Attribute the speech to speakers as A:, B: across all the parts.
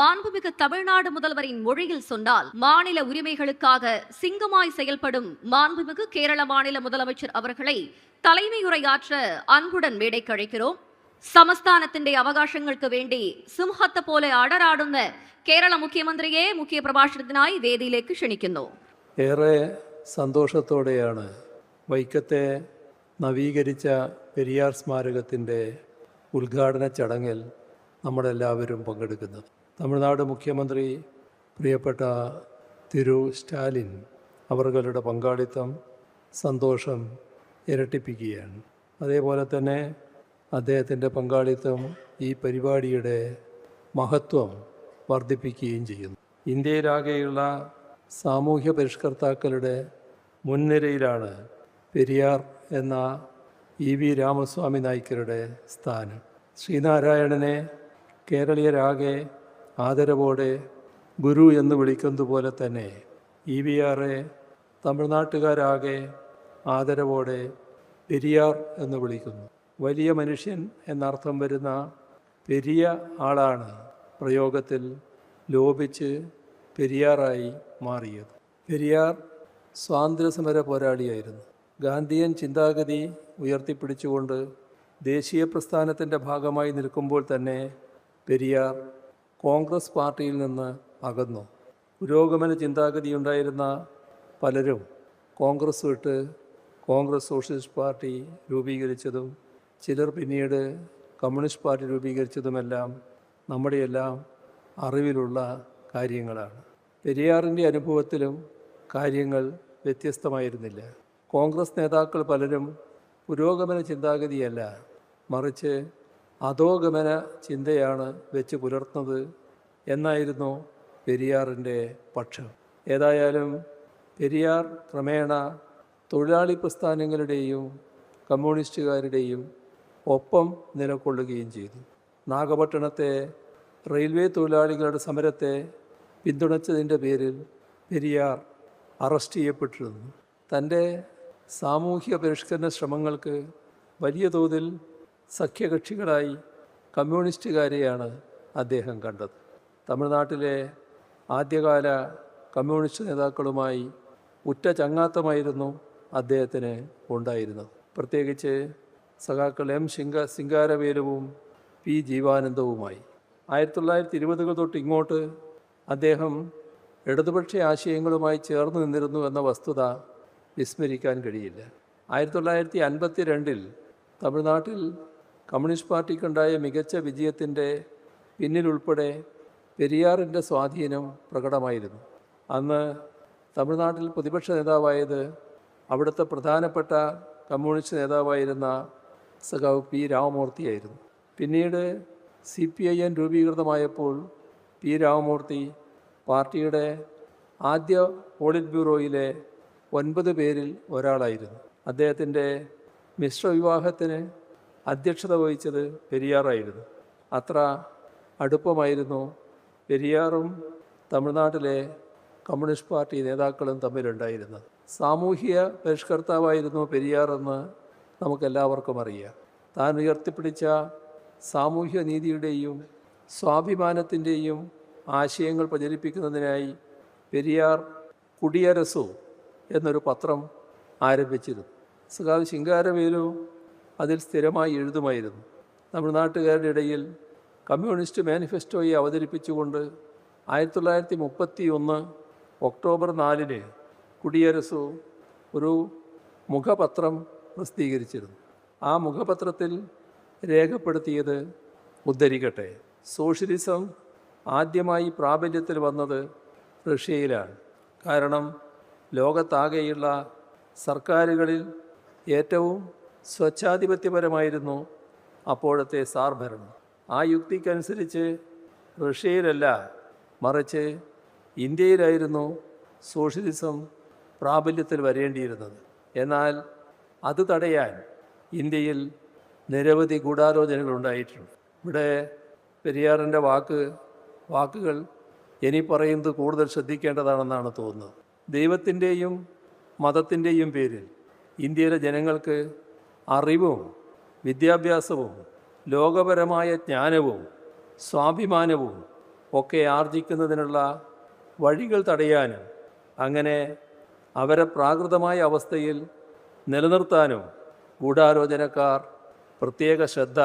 A: மாண்புமிகு தமிழ்நாடு முதல்வரின் மொழியில் சொன்னால் மாநில உரிமைகளுக்காக சிங்கமாய் செயல்படும் மாண்புமிகு கேரள மாநில முதலமைச்சர் அவர்களை தலைமையுரையாற்ற அன்புடன் மேடை கழிக்கிறோம் சமஸ்தானത്തിന്റെ അവകാശങ്ങൾക്ക് വേണ്ടി സിംഹത്തെ പോലെ അടരാടുന്ന കേരള മുഖ്യമന്ത്രിയെ മുഖ്യ പ്രഭാഷണത്തിനായി വേദിയിലേക്ക് ക്ഷണിക്കുന്നു
B: ഏറെ സന്തോഷത്തോടെയാണ് വൈക്കത്തെ നവീകരിച്ച പെരിയാർ സ്മാരകത്തിൻ്റെ ഉദ്ഘാടന ചടങ്ങിൽ നമ്മളെല്ലാവരും പങ്കെടുക്കുന്നത്. തമിഴ്നാട് മുഖ്യമന്ത്രി പ്രിയപ്പെട്ട തിരു സ്റ്റാലിൻ അവരുടെ പങ്കാളിത്തം സന്തോഷം ഇരട്ടിപ്പിക്കുകയാണ്. അതേപോലെ തന്നെ അദ്ദേഹത്തിന്റെ പങ്കാളിത്തം ഈ പരിപാടിയുടെ മഹത്വം വർദ്ധിപ്പിക്കുകയും ചെയ്യുന്നു. ഇന്ത്യയിലാകെയുള്ള സാമൂഹ്യ പരിഷ്കർത്താക്കളുടെ മുൻനിരയിലാണ് പെരിയാർ എന്ന ഇ വി രാമസ്വാമി നായ്ക്കരുടെ സ്ഥാനം. ശ്രീനാരായണനെ കേരളീയരാകെ ആദരവോടെ ഗുരു എന്ന് വിളിക്കുന്നത് പോലെ തന്നെ ഇ വി ആറെ തമിഴ്നാട്ടുകാരാകെ ആദരവോടെ പെരിയാർ എന്ന് വിളിക്കുന്നു. വലിയ മനുഷ്യൻ എന്നർത്ഥം വരുന്ന പെരിയ ആളാണ് പ്രയോഗത്തിൽ ലോപിച്ച് പെരിയാറായി മാറിയത്. പെരിയാർ സ്വാതന്ത്ര്യസമര പോരാളിയായിരുന്നു. ഗാന്ധിയൻ ചിന്താഗതി ഉയർത്തിപ്പിടിച്ചുകൊണ്ട് ദേശീയ പ്രസ്ഥാനത്തിന്റെ ഭാഗമായി നിൽക്കുമ്പോൾ തന്നെ പെരിയാർ കോൺഗ്രസ് പാർട്ടിയിൽ നിന്ന് അകന്നു. പുരോഗമന ചിന്താഗതിയുണ്ടായിരുന്ന പലരും കോൺഗ്രസ് വിട്ട് കോൺഗ്രസ് സോഷ്യലിസ്റ്റ് പാർട്ടി രൂപീകരിച്ചതും ചിലർ പിന്നീട് കമ്മ്യൂണിസ്റ്റ് പാർട്ടി രൂപീകരിച്ചതുമെല്ലാം നമ്മുടെയെല്ലാം അറിവിലുള്ള കാര്യങ്ങളാണ്. പെരിയാറിന്റെ അനുഭവത്തിലും കാര്യങ്ങൾ വ്യത്യസ്തമായിരുന്നില്ല. കോൺഗ്രസ് നേതാക്കൾ പലരും പുരോഗമന ചിന്താഗതിയല്ല മറിച്ച് അധോഗമന ചിന്തയാണ് വെച്ച് പുലർത്തുന്നത് എന്നായിരുന്നു പെരിയാറിന്റെ പക്ഷം. ഏതായാലും പെരിയാർ ക്രമേണ തൊഴിലാളി പ്രസ്ഥാനങ്ങളുടെയും കമ്മ്യൂണിസ്റ്റുകാരുടെയും ഒപ്പം നിലകൊള്ളുകയും ചെയ്തു. നാഗപട്ടണത്തെ റെയിൽവേ തൊഴിലാളികളുടെ സമരത്തെ പിന്തുണച്ചതിന്റെ പേരിൽ പെരിയാർ അറസ്റ്റ് ചെയ്യപ്പെട്ടിരുന്നു. തന്റെ സാമൂഹ്യ പരിഷ്കരണ ശ്രമങ്ങൾക്ക് വലിയ തോതിൽ സഖ്യകക്ഷികളായി കമ്മ്യൂണിസ്റ്റുകാരെയാണ് അദ്ദേഹം കണ്ടത്. തമിഴ്നാട്ടിലെ ആദ്യകാല കമ്മ്യൂണിസ്റ്റ് നേതാക്കളുമായി ഉറ്റ ചങ്ങാത്തമായിരുന്നു അദ്ദേഹത്തിന് ഉണ്ടായിരുന്നത്. പ്രത്യേകിച്ച് സഖാക്കൾ എം ശിങ്ക സിംഗാരവേലുവും പി ജീവാനന്ദവുമായി. ആയിരത്തി തൊള്ളായിരത്തി ഇരുപതുകൾ തൊട്ട് ഇങ്ങോട്ട് അദ്ദേഹം ഇടതുപക്ഷ ആശയങ്ങളുമായി ചേർന്ന് നിന്നിരുന്നു എന്ന വസ്തുത വിസ്മരിക്കാൻ കഴിയില്ല. ആയിരത്തി തൊള്ളായിരത്തി അൻപത്തി രണ്ടിൽ തമിഴ്നാട്ടിൽ കമ്മ്യൂണിസ്റ്റ് പാർട്ടിക്കുണ്ടായ മികച്ച വിജയത്തിന്റെ പിന്നിലുൾപ്പെടെ പെരിയാറിന്റെ സ്വാധീനം പ്രകടമായിരുന്നു. അന്ന് തമിഴ്നാട്ടിൽ പ്രതിപക്ഷ നേതാവായത് അവിടുത്തെ പ്രധാനപ്പെട്ട കമ്മ്യൂണിസ്റ്റ് നേതാവായിരുന്ന സഖാവ് പി രാമമൂർത്തിയായിരുന്നു. പിന്നീട് സി പി ഐ എൻ രൂപീകൃതമായപ്പോൾ പി രാമമൂർത്തി പാർട്ടിയുടെ ആദ്യ പോളിറ്റ് ബ്യൂറോയിലെ ഒൻപത് പേരിൽ ഒരാളായിരുന്നു. അദ്ദേഹത്തിന്റെ മിശ്രവിവാഹത്തിന് അധ്യക്ഷത വഹിച്ചത് പെരിയാറായിരുന്നു. അത്ര അടുപ്പമായിരുന്നു പെരിയാറും തമിഴ്നാട്ടിലെ കമ്മ്യൂണിസ്റ്റ് പാർട്ടി നേതാക്കളും തമ്മിലുണ്ടായിരുന്നത്. സാമൂഹിക പരിഷ്കർത്താവായിരുന്നു പെരിയാറെന്ന് നമുക്കെല്ലാവർക്കും അറിയാം. താൻ ഉയർത്തിപ്പിടിച്ച സാമൂഹ്യ നീതിയുടെയും സ്വാഭിമാനത്തിന്റെയും ആശയങ്ങൾ പ്രചരിപ്പിക്കുന്നതിനായി പെരിയാർ കുടിയരസു എന്നൊരു പത്രം ആരംഭിച്ചിരുന്നു. സഖാവ് ശിങ്കാരവേലു അതിൽ സ്ഥിരമായി എഴുതുമായിരുന്നു. നമ്മുടെ നാട്ടുകാരുടെ ഇടയിൽ കമ്മ്യൂണിസ്റ്റ് മാനിഫെസ്റ്റോയെ അവതരിപ്പിച്ചുകൊണ്ട് ആയിരത്തി തൊള്ളായിരത്തി മുപ്പത്തി ഒന്ന് ഒക്ടോബർ നാലിന് കുടിയരസു ഒരു മുഖപത്രം പ്രസിദ്ധീകരിച്ചിരുന്നു. ആ മുഖപത്രത്തിൽ രേഖപ്പെടുത്തിയത് ഉദ്ധരിക്കട്ടെ. സോഷ്യലിസം ആദ്യമായി പ്രാബല്യത്തിൽ വന്നത് റഷ്യയിലാണ്. കാരണം ലോകത്താകെയുള്ള സർക്കാരുകളിൽ ഏറ്റവും സ്വച്ഛാധിപത്യപരമായിരുന്നു അപ്പോഴത്തെ സാർ ഭരണം. ആ യുക്തിക്കനുസരിച്ച് റഷ്യയിലല്ല മറിച്ച് ഇന്ത്യയിലായിരുന്നു സോഷ്യലിസം പ്രാബല്യത്തിൽ വരേണ്ടിയിരുന്നത്. എന്നാൽ അത് തടയാൻ ഇന്ത്യയിൽ നിരവധി ഗൂഢാലോചനകൾ ഉണ്ടായിട്ടുണ്ട്. ഇവിടെ പെരിയാറിന്റെ വാക്ക് വാക്കുകൾ ഇനി പറയുന്നത് കൂടുതൽ ശ്രദ്ധിക്കേണ്ടതാണെന്നാണ് തോന്നുന്നത്. ദൈവത്തിന്റെയും മതത്തിന്റെയും പേരിൽ ഇന്ത്യയിലെ ജനങ്ങൾക്ക് അറിവും വിദ്യാഭ്യാസവും ലോകപരമായ ജ്ഞാനവും സ്വാഭിമാനവും ഒക്കെ ആർജിക്കുന്നതിനുള്ള വഴികൾ തടയാനും അങ്ങനെ അവരെ പ്രാകൃതമായ അവസ്ഥയിൽ നിലനിർത്താനും ഗൂഢാലോചനക്കാർ പ്രത്യേക ശ്രദ്ധ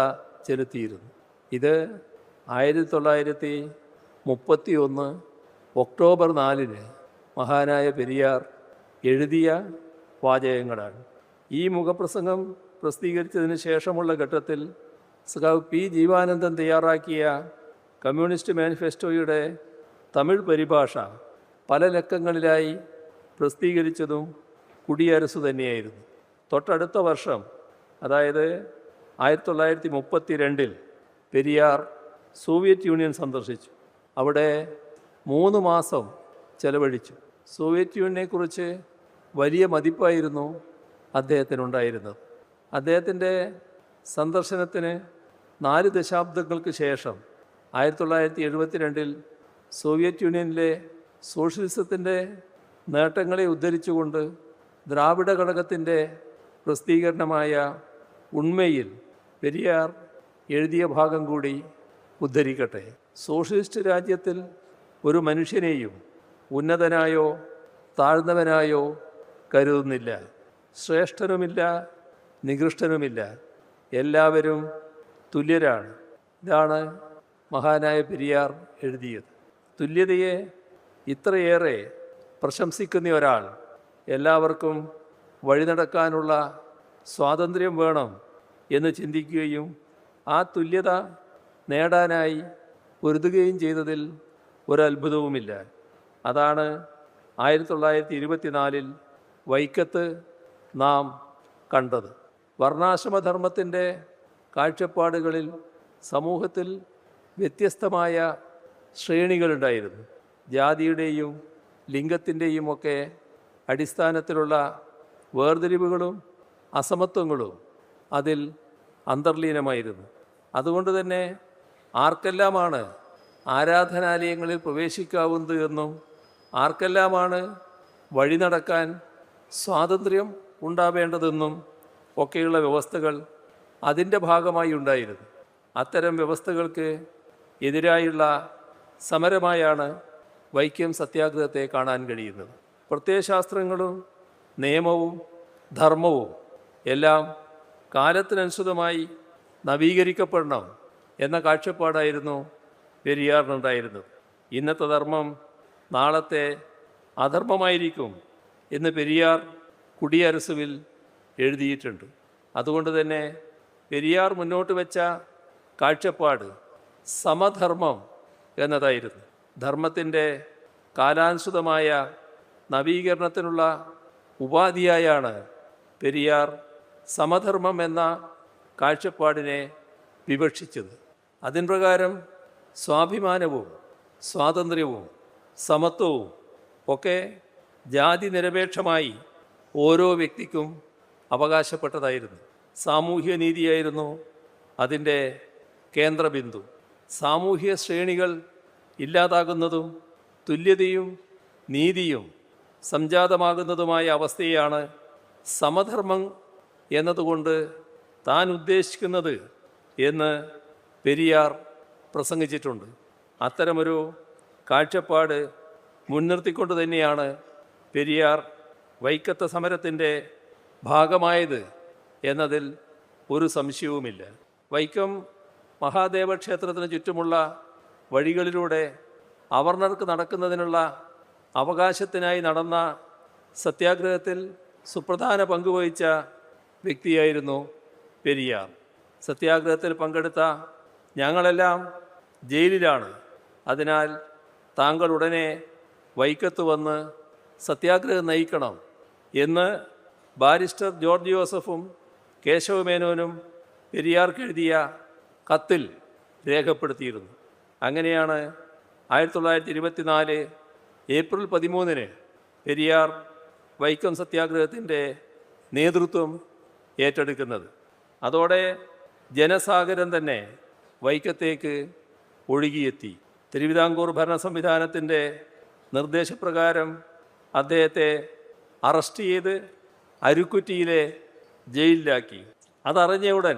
B: ചെലുത്തിയിരുന്നു. ഇത് ആയിരത്തി തൊള്ളായിരത്തി മുപ്പത്തി ഒന്ന് ഒക്ടോബർ നാലിന് മഹാനായ പെരിയാർ എഴുതിയ വാചകങ്ങളാണ്. ഈ മുഖപ്രസംഗം പ്രസിദ്ധീകരിച്ചതിന് ശേഷമുള്ള ഘട്ടത്തിൽ സഖാവ് പി ജീവാനന്ദൻ തയ്യാറാക്കിയ കമ്മ്യൂണിസ്റ്റ് മാനിഫെസ്റ്റോയുടെ തമിഴ് പരിഭാഷ പല ലക്കങ്ങളിലായി പ്രസിദ്ധീകരിച്ചതും കുടിയരസു തന്നെയായിരുന്നു. തൊട്ടടുത്ത വർഷം അതായത് ആയിരത്തി തൊള്ളായിരത്തി മുപ്പത്തി രണ്ടിൽ പെരിയാർ സോവിയറ്റ് യൂണിയൻ സന്ദർശിച്ചു. അവിടെ മൂന്ന് മാസം ചെലവഴിച്ചു. സോവിയറ്റ് യൂണിയനെക്കുറിച്ച് വലിയ മതിപ്പായിരുന്നു അദ്ദേഹത്തിനുണ്ടായിരുന്നത്. അദ്ദേഹത്തിന്റെ സന്ദർശനത്തിന് നാല് ദശാബ്ദങ്ങൾക്ക് ശേഷം ആയിരത്തി തൊള്ളായിരത്തി എഴുപത്തിരണ്ടിൽ സോവിയറ്റ് യൂണിയനിലെ സോഷ്യലിസത്തിന്റെ നേട്ടങ്ങളെ ഉദ്ധരിച്ചുകൊണ്ട് ദ്രാവിഡ ഘടകത്തിന്റെ പ്രസിദ്ധീകരണമായ ഉണ്മയിൽ പെരിയാർ എഴുതിയ ഭാഗം കൂടി ഉദ്ധരിക്കട്ടെ. സോഷ്യലിസ്റ്റ് രാജ്യത്തിൽ ഒരു മനുഷ്യനെയും ഉന്നതനായോ താഴ്ന്നവനായോ കരുതുന്നില്ല. ശ്രേഷ്ഠനുമില്ല നികൃഷ്ടനുമില്ല. എല്ലാവരും തുല്യരാണ്. ഇതാണ് മഹാനായ പെരിയാർ എഴുതിയത്. തുല്യതയെ ഇത്രയേറെ പ്രശംസിക്കുന്ന ഒരാൾ എല്ലാവർക്കും വഴി നടക്കാനുള്ള സ്വാതന്ത്ര്യം വേണം എന്ന് ചിന്തിക്കുകയും ആ തുല്യത നേടാനായി പൊരുതുകയും ചെയ്തതിൽ ഒരത്ഭുതവുമില്ല. അതാണ് ആയിരത്തി തൊള്ളായിരത്തി ഇരുപത്തിനാലിൽ വൈക്കത്ത് നാം കണ്ടത്. വർണാശ്രമധർമ്മത്തിന്റെ കാഴ്ചപ്പാടുകളിൽ സമൂഹത്തിൽ വ്യത്യസ്തമായ ശ്രേണികളുണ്ടായിരുന്നു. ജാതിയുടെയും ലിംഗത്തിന്റെയും ഒക്കെ അടിസ്ഥാനത്തിലുള്ള വേർതിരിവുകളും അസമത്വങ്ങളും അതിൽ അന്തർലീനമായിരുന്നു. അതുകൊണ്ട് തന്നെ ആർക്കെല്ലാമാണ് ആരാധനാലയങ്ങളിൽ പ്രവേശിക്കാവുന്നത് എന്നും ആർക്കെല്ലാമാണ് വഴി നടക്കാൻ സ്വാതന്ത്ര്യം ഉണ്ടാവേണ്ടതെന്നും ഒക്കെയുള്ള വ്യവസ്ഥകൾ അതിന്റെ ഭാഗമായി ഉണ്ടായിരുന്നു. അത്തരം വ്യവസ്ഥകൾക്ക് എതിരായുള്ള സമരമായാണ് വൈക്കം സത്യാഗ്രഹത്തെ കാണാൻ കഴിയുന്നത്. പ്രത്യയശാസ്ത്രങ്ങളും നിയമവും ധർമ്മവും എല്ലാം കാലത്തിനനുസൃതമായി നവീകരിക്കപ്പെടണം എന്ന കാഴ്ചപ്പാടായിരുന്നു പെരിയാറിനുണ്ടായിരുന്നത്. ഇന്നത്തെ ധർമ്മം നാളത്തെ അധർമ്മമായിരിക്കും എന്ന് പെരിയാർ കുടിയരസുവിൽ എഴുതിയിട്ടുണ്ട്. അതുകൊണ്ട് തന്നെ പെരിയാർ മുന്നോട്ട് വെച്ച കാഴ്ചപ്പാട് സമധർമ്മം എന്നതായിരുന്നു. ധർമ്മത്തിന്റെ കാലാനുസൃതമായ നവീകരണത്തിനുള്ള ഉപാധിയായാണ് പെരിയാർ സമധർമ്മം എന്ന കാഴ്ചപ്പാടിനെ വിവക്ഷിച്ചത്. അതിൻ പ്രകാരം സ്വാഭിമാനവും സ്വാതന്ത്ര്യവും സമത്വവും ഒക്കെ ജാതി നിരപേക്ഷമായി ഓരോ വ്യക്തിക്കും അവകാശപ്പെട്ടതായിരുന്നു. സാമൂഹ്യ നീതിയായിരുന്നു അതിന്റെ കേന്ദ്രബിന്ദു. സാമൂഹ്യ ശ്രേണികൾ ഇല്ലാതാകുന്നതും തുല്യതയും നീതിയും സംജാതമാകുന്നതുമായ അവസ്ഥയാണ് സമധർമ്മം എന്നതുകൊണ്ട് താൻ ഉദ്ദേശിക്കുന്നത് എന്ന് പെരിയാർ പ്രസംഗിച്ചിട്ടുണ്ട്. അത്തരമൊരു കാഴ്ചപ്പാട് മുൻനിർത്തിക്കൊണ്ട് തന്നെയാണ് പെരിയാർ വൈക്കത്ത സമരത്തിന്റെ ഭാഗമായത് എന്നതിൽ ഒരു സംശയവുമില്ല. വൈക്കം മഹാദേവ ക്ഷേത്രത്തിന് ചുറ്റുമുള്ള വഴികളിലൂടെ അവർണർക്ക് നടക്കുന്നതിനുള്ള അവകാശത്തിനായി നടന്ന സത്യാഗ്രഹത്തിൽ സുപ്രധാന പങ്കുവഹിച്ച വ്യക്തിയായിരുന്നു പെരിയാർ. സത്യാഗ്രഹത്തിൽ പങ്കെടുത്ത ഞങ്ങളെല്ലാം ജയിലിലാണ്. അതിനാൽ താങ്കൾ ഉടനെ വൈക്കത്ത് വന്ന് സത്യാഗ്രഹം നയിക്കണം എന്ന് ബാരിസ്റ്റർ ജോർജ് ജോസഫും കേശവമേനോനും പെരിയാർക്ക് എഴുതിയ കത്തിൽ രേഖപ്പെടുത്തിയിരുന്നു. അങ്ങനെയാണ് ആയിരത്തി തൊള്ളായിരത്തി ഇരുപത്തിനാല് ഏപ്രിൽ പതിമൂന്നിന് പെരിയാർ വൈക്കം സത്യാഗ്രഹത്തിന്റെ നേതൃത്വം ഏറ്റെടുക്കുന്നത്. അതോടെ ജനസാഗരം തന്നെ വൈക്കത്തേക്ക് ഒഴുകിയെത്തി. തിരുവിതാംകൂർ ഭരണ സംവിധാനത്തിന്റെ നിർദ്ദേശപ്രകാരം അദ്ദേഹത്തെ അറസ്റ്റ് ചെയ്ത് അരുക്കുറ്റിയിലെ ജയിലിലാക്കി. അതറിഞ്ഞ ഉടൻ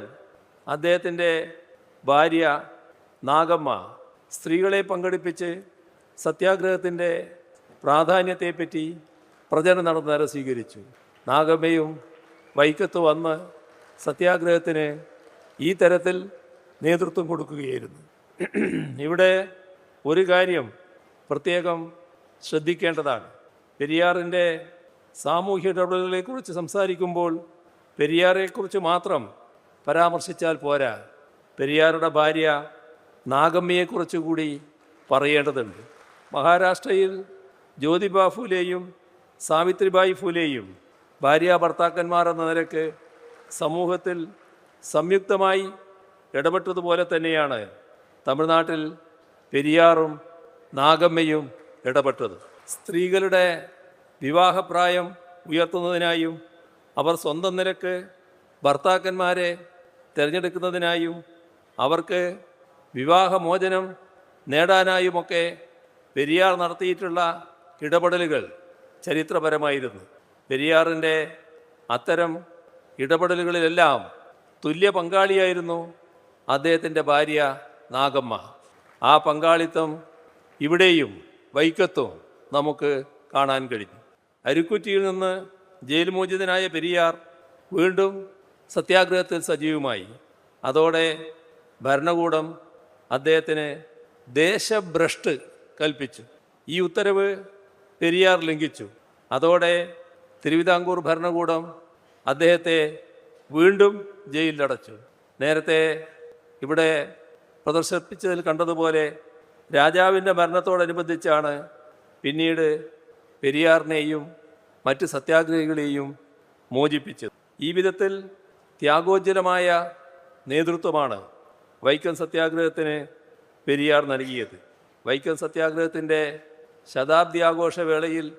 B: അദ്ദേഹത്തിന്റെ ഭാര്യ നാഗമ്മ സ്ത്രീകളെ പങ്കെടുപ്പിച്ച് സത്യാഗ്രഹത്തിന്റെ പ്രാധാന്യത്തെപ്പറ്റി പ്രചരണം നടന്നേറെ സ്വീകരിച്ചു. നാഗമ്മയും വൈക്കത്ത് വന്ന് സത്യാഗ്രഹത്തിന് ഈ തരത്തിൽ നേതൃത്വം കൊടുക്കുകയായിരുന്നു. ഇവിടെ ഒരു കാര്യം പ്രത്യേകം ശ്രദ്ധിക്കേണ്ടതാണ്. പെരിയാറിന്റെ സാമൂഹ്യ ഇടപെടലുകളെക്കുറിച്ച് സംസാരിക്കുമ്പോൾ പെരിയാറെക്കുറിച്ച് മാത്രം പരാമർശിച്ചാൽ പോരാ. പെരിയാറുടെ ഭാര്യ നാഗമ്മയെക്കുറിച്ച് കൂടി പറയേണ്ടതുണ്ട്. മഹാരാഷ്ട്രയിൽ ജ്യോതിബ ഫുലെയും സാവിത്രിബായി ഫുലെയും ഭാര്യ ഭർത്താക്കന്മാർ എന്ന നിലയ്ക്ക് സമൂഹത്തിൽ സംയുക്തമായി ഇടപെട്ടതുപോലെ തന്നെയാണ് തമിഴ്നാട്ടിൽ പെരിയാറും നാഗമ്മയും ഇടപെട്ടത്. സ്ത്രീകളുടെ വിവാഹപ്രായം ഉയർത്തുന്നതിനായും അവർ സ്വന്തം നിരക്ക് ഭർത്താക്കന്മാരെ തിരഞ്ഞെടുക്കുന്നതിനായും അവർക്ക് വിവാഹമോചനം നേടാനായുമൊക്കെ പെരിയാർ നടത്തിയിട്ടുള്ള ഇടപെടലുകൾ ചരിത്രപരമായിരുന്നു. പെരിയാറിന്റെ അത്തരം ഇടപെടലുകളിലെല്ലാം തുല്യ പങ്കാളിയായിരുന്നു അദ്ദേഹത്തിന്റെ ഭാര്യ നാഗമ്മ. ആ പങ്കാളിത്തം ഇവിടെയും വൈക്കത്തും നമുക്ക് കാണാൻ കഴിഞ്ഞു. അരുക്കുറ്റിയിൽ നിന്ന് ജയിൽ മോചിതനായ പെരിയാർ വീണ്ടും സത്യാഗ്രഹത്തിൽ സജീവമായി. അതോടെ ഭരണകൂടം അദ്ദേഹത്തിന് ദേശഭ്രഷ്ട് കൽപ്പിച്ചു. ഈ ഉത്തരവ് പെരിയാർ ലംഘിച്ചു. അതോടെ തിരുവിതാംകൂർ ഭരണകൂടം അദ്ദേഹത്തെ വീണ്ടും ജയിലിലടച്ചു. നേരത്തെ ഇവിടെ പ്രദർശിപ്പിച്ചതിൽ കണ്ടതുപോലെ രാജാവിന്റെ മരണത്തോടനുബന്ധിച്ചാണ് പിന്നീട് പെരിയാറിനെയും മറ്റ് സത്യാഗ്രഹികളെയും മോചിപ്പിച്ചത്. ഈ വിധത്തിൽ ത്യാഗോജ്ജലമായ നേതൃത്വമാണ് വൈക്കം സത്യാഗ്രഹത്തിന് പെരിയാർ നൽകിയത്. വൈക്കം സത്യാഗ്രഹത്തിന്റെ ശതാബ്ദി ആഘോഷവേളയിൽ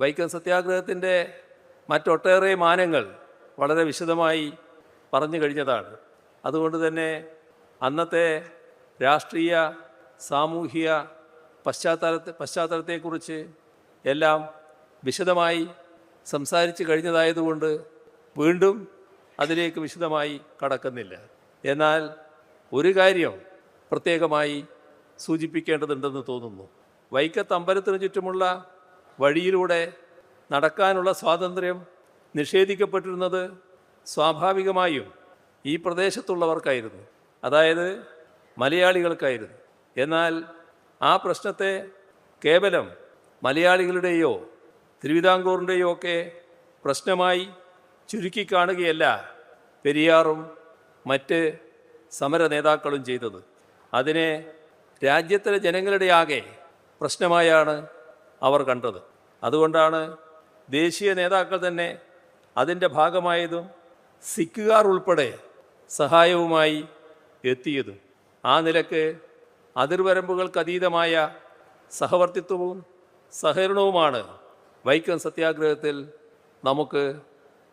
B: വൈക്കം സത്യാഗ്രഹത്തിന്റെ മറ്റൊട്ടേറെ മാനങ്ങൾ വളരെ വിശദമായി പറഞ്ഞു കഴിഞ്ഞതാണ്. അതുകൊണ്ട് തന്നെ അന്നത്തെ രാഷ്ട്രീയ സാമൂഹിക പശ്ചാത്തലത്തെ പശ്ചാത്തലത്തെക്കുറിച്ച് എല്ലാം വിശദമായി സംസാരിച്ചു കഴിഞ്ഞതായതുകൊണ്ട് വീണ്ടും അതിലേക്ക് വിശദമായി കടക്കുന്നില്ല. എന്നാൽ ഒരു കാര്യം പ്രത്യേകമായി സൂചിപ്പിക്കേണ്ടതുണ്ടെന്ന് തോന്നുന്നു. വൈക്കത്ത് അമ്പലത്തിന് ചുറ്റുമുള്ള വഴിയിലൂടെ നടക്കാനുള്ള സ്വാതന്ത്ര്യം നിഷേധിക്കപ്പെട്ടിരുന്നത് സ്വാഭാവികമായും ഈ പ്രദേശത്തുള്ളവർക്കായിരുന്നു. അതായത് മലയാളികൾക്കായിരുന്നു. എന്നാൽ ആ പ്രശ്നത്തെ കേവലം മലയാളികളുടെയോ തിരുവിതാംകൂറിന്റെയോ ഒക്കെ പ്രശ്നമായി ചുരുക്കി കാണുകയല്ല പെരിയാറും മറ്റ് സമര നേതാക്കളും ചെയ്തത്. അതിനെ രാജ്യത്തിലെ ജനങ്ങളുടെ ആകെ പ്രശ്നമായാണ് അവർ കണ്ടത്. അതുകൊണ്ടാണ് ദേശീയ നേതാക്കൾ തന്നെ അതിന്റെ ഭാഗമായതും സിഖുകാർ ഉൾപ്പെടെ സഹായവുമായി എത്തിയതും. ആ നിലയ്ക്ക് അതിർവരമ്പുകൾക്കതീതമായ സഹവർത്തിത്വവും സഹകരണവുമാണ് വൈക്കം സത്യാഗ്രഹത്തിൽ നമുക്ക്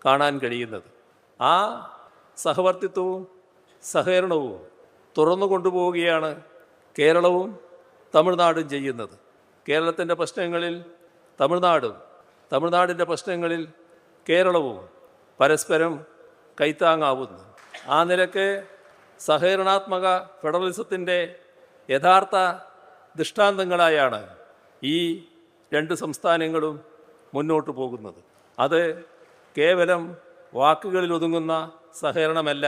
B: കാണാൻ കഴിയുന്നത്. ആ സഹവർത്തിത്വവും സഹകരണവും തുറന്നു കൊണ്ടുപോവുകയാണ് കേരളവും തമിഴ്നാടും ചെയ്യുന്നത്. കേരളത്തിന്റെ പ്രശ്നങ്ങളിൽ തമിഴ്നാടും തമിഴ്നാടിന്റെ പ്രശ്നങ്ങളിൽ കേരളവും പരസ്പരം കൈത്താങ്ങാവുന്നു. ആ നിലയ്ക്ക് സഹകരണാത്മക ഫെഡറലിസത്തിന്റെ യഥാർത്ഥ ദൃഷ്ടാന്തങ്ങളായാണ് ഈ രണ്ട് സംസ്ഥാനങ്ങളും മുന്നോട്ട് പോകുന്നത്. അത് കേവലം വാക്കുകളിൽ ഒതുങ്ങുന്ന സഹകരണമല്ല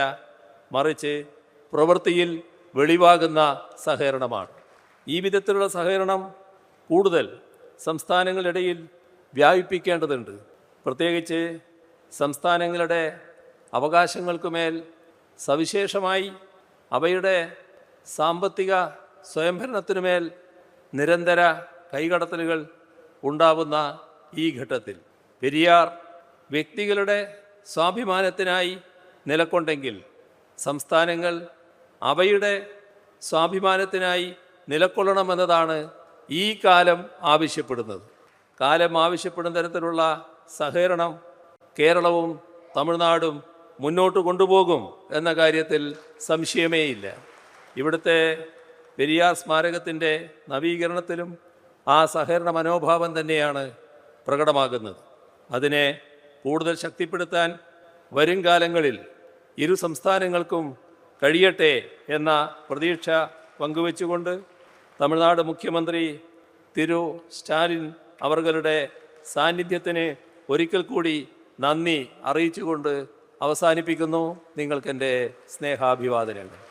B: മറിച്ച് പ്രവൃത്തിയിൽ വെളിവാകുന്ന സഹകരണമാണ്. ഈ വിധത്തിലുള്ള സഹകരണം കൂടുതൽ സംസ്ഥാനങ്ങളിടയിൽ വ്യാപിപ്പിക്കേണ്ടതുണ്ട്. പ്രത്യേകിച്ച് സംസ്ഥാനങ്ങളുടെ അവകാശങ്ങൾക്കുമേൽ സവിശേഷമായി അവയുടെ സാമ്പത്തിക സ്വയംഭരണത്തിനുമേൽ നിരന്തര കൈകടത്തലുകൾ ഉണ്ടാവുന്ന ഈ ഘട്ടത്തിൽ പെരിയാർ വ്യക്തികളുടെ സ്വാഭിമാനത്തിനായി നിലക്കൊണ്ടെങ്കിൽ സംസ്ഥാനങ്ങൾ അവയുടെ സ്വാഭിമാനത്തിനായി നിലക്കൊള്ളണമെന്നതാണ് ഈ കാലം ആവശ്യപ്പെടുന്നത്. കാലം ആവശ്യപ്പെടുന്ന തരത്തിലുള്ള സഹകരണം കേരളവും തമിഴ്നാടും മുന്നോട്ട് കൊണ്ടുപോകും എന്ന കാര്യത്തിൽ സംശയമേയില്ല. ഇവിടുത്തെ പെരിയാർ സ്മാരകത്തിന്റെ നവീകരണത്തിലും ആ സഹകരണ മനോഭാവം തന്നെയാണ് പ്രകടമാകുന്നത്. അതിനെ കൂടുതൽ ശക്തിപ്പെടുത്താൻ വരും കാലങ്ങളിൽ ഇരു സംസ്ഥാനങ്ങൾക്കും കഴിയട്ടെ എന്ന പ്രതീക്ഷ പങ്കുവച്ചുകൊണ്ട് തമിഴ്നാട് മുഖ്യമന്ത്രി തിരു സ്റ്റാലിൻ അവരുടെ സാന്നിധ്യത്തിന് ഒരിക്കൽ കൂടി നന്ദി അറിയിച്ചുകൊണ്ട് അവസാനിപ്പിക്കുന്നു. നിങ്ങൾക്കെന്റെ സ്നേഹാഭിവാദനങ്ങൾ.